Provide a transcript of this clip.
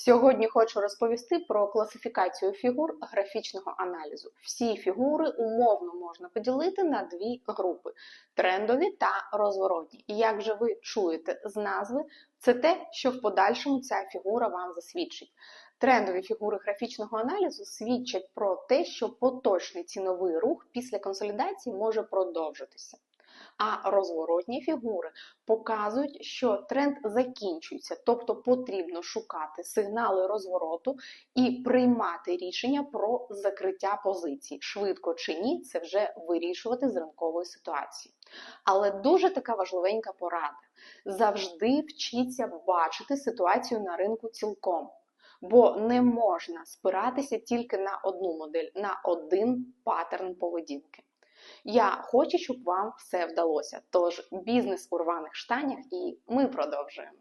Сьогодні хочу розповісти про класифікацію фігур графічного аналізу. Всі фігури умовно можна поділити на дві групи: трендові та розворотні. І як же ви чуєте з назви, це те, що в подальшому ця фігура вам засвідчить. Трендові фігури графічного аналізу свідчать про те, що поточний ціновий рух після консолідації може продовжитися. А розворотні фігури показують, що тренд закінчується, тобто потрібно шукати сигнали розвороту і приймати рішення про закриття позицій. Швидко чи ні, це вже вирішувати з ринкової ситуації. Але дуже така важливенька порада: завжди вчіться бачити ситуацію на ринку цілком. Бо не можна спиратися тільки на одну модель, на один паттерн поведінки. Я хочу, щоб вам все вдалося. Тож бізнес у рваних штанях, і ми продовжуємо.